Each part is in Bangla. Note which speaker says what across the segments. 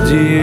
Speaker 1: সাজিয়ে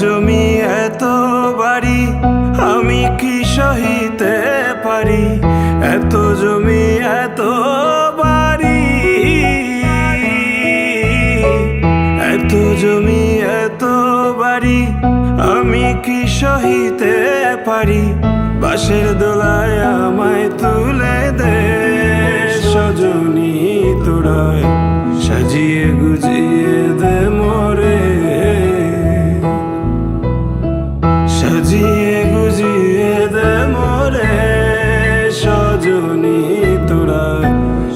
Speaker 1: জমি এত বাড়ি, আমি কি সহিতে পারি? এত জমি, এত বাড়ি। এত জমি, এত বাড়ি, আমি কি সহিতে পারি? বাসের দোলায়